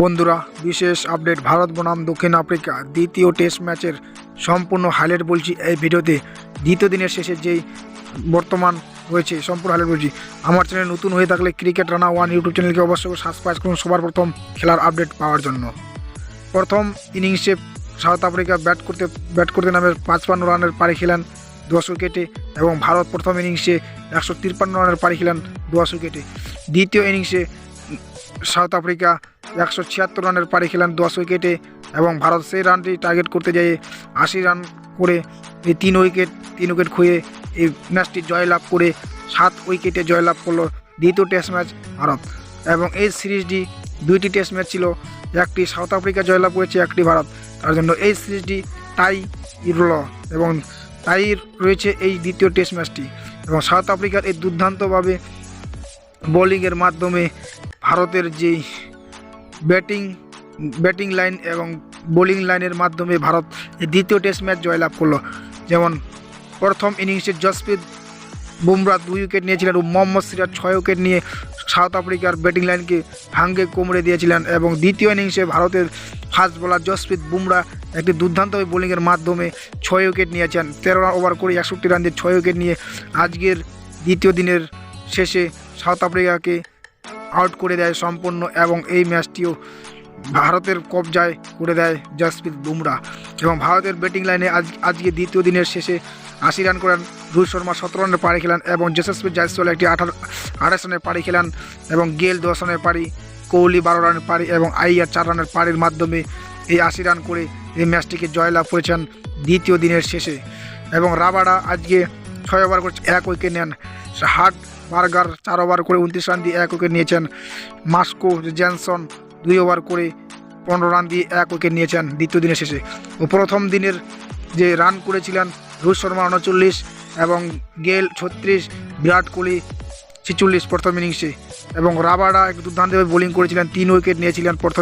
বন্ধুরা, বিশেষ আপডেট, ভারত বনাম দক্ষিণ আফ্রিকা দ্বিতীয় টেস্ট ম্যাচের সম্পূর্ণ হাইলাইট বলছি এই ভিডিওতে। দ্বিতীয় দিনের শেষে যেই বর্তমান রয়েছে সম্পূর্ণ হাইলাইট বলছি। আমার চ্যানেল নতুন হয়ে থাকলে ক্রিকেট রানা ওয়ান ইউটিউব চ্যানেলকে অবশ্যই সাবস্ক্রাইব করুন সবার প্রথম খেলার আপডেট পাওয়ার জন্য। প্রথম ইনিংসে সাউথ আফ্রিকা ব্যাট করতে ব্যাট করতে নামে পাঁচপান্ন রানের পাড়ি খেলেন দশ উইকেটে এবং ভারত প্রথম ইনিংসে একশো তিপ্পান্ন রানের পাড়ি খেলেন দশ উইকেটে। দ্বিতীয় ইনিংসে সাউথ আফ্রিকা একশো ছিয়াত্তর রানের পাড়ি খেলেন দশ উইকেটে এবং ভারত সেই রানটি টার্গেট করতে যেয়ে আশি রান করে এই তিন উইকেট তিন উইকেট খুঁয়ে এই ম্যাচটি জয়লাভ করে সাত উইকেটে জয়লাভ করল দ্বিতীয় টেস্ট ম্যাচ ভারত। এবং এই সিরিজটি দুইটি টেস্ট ম্যাচ ছিল, একটি সাউথ আফ্রিকা জয়লাভ করেছে, একটি ভারত। তার জন্য এই সিরিজটি টাই রল এবং তাই রয়েছে এই দ্বিতীয় টেস্ট ম্যাচটি এবং সাউথ আফ্রিকার এই দুর্দান্তভাবে বোলিংয়ের মাধ্যমে ভারতের যেই ব্যাটিং ব্যাটিং লাইন এবং বোলিং লাইনের মাধ্যমে ভারত দ্বিতীয় টেস্ট ম্যাচ জয়লাভ করল। যেমন প্রথম ইনিংসে জসপ্রীত বুমরা দুই উইকেট নিয়েছিলেন ও মোহাম্মদ সিরাজ ছয় উইকেট নিয়ে সাউথ আফ্রিকার ব্যাটিং লাইনকে ভাঙ্গে কোমড়ে দিয়েছিলেন এবং দ্বিতীয় ইনিংসে ভারতের ফাস্ট বোলার জসপ্রীত বুমরা একটি দুর্দান্ত বোলিংয়ের মাধ্যমে ছয় উইকেট নিয়েছেন। তেরো ওভার করে একষট্টি রান দিয়ে ছয় উইকেট নিয়ে আজকের দ্বিতীয় দিনের শেষে সাউথ আফ্রিকাকে আউট করে দেয় সম্পূর্ণ এবং এই ম্যাচটিও ভারতের কবজায় করে দেয় জসপ্রীত বুমরা। এবং ভারতের ব্যাটিং লাইনে আজ, আজকে দ্বিতীয় দিনের শেষে আশি রান করেন রোহিত শর্মা, সতেরো রানের পাড়ি খেলেন এবং যশস্বী জয়সওয়াল একটি আঠারো, আঠাশ রানের পাড়ি খেলেন এবং গেল দশ রানের পাড়ি, কোহলি বারো রানের পাড়ি এবং আইয়ার চার রানের পাড়ির মাধ্যমে এই আশি রান করে এই ম্যাচটিকে জয়লাভ করেছেন দ্বিতীয় দিনের শেষে। এবং রাবাডা আজকে ছয় ওভার করে, এক উইকেট নেন হার্ট বার্গার, চার ওভার করে উনত্রিশ রান দিয়ে এক উইকেট নিয়েছেন মাস্কো জ্যানসন দুই ওভার করে পনেরো রান দিয়ে এক উইকেট নিয়েছেন দ্বিতীয় দিনের শেষে। ও প্রথম দিনের যে রান করেছিলেন রোহিত শর্মা উনচল্লিশ এবং গেল ছত্রিশ, বিরাট কোহলি ছেচল্লিশ প্রথম ইনিংসে এবং রাবাডা এক দুর্দান্তভাবে বোলিং করেছিলেন, তিন উইকেট নিয়েছিলেন প্রথম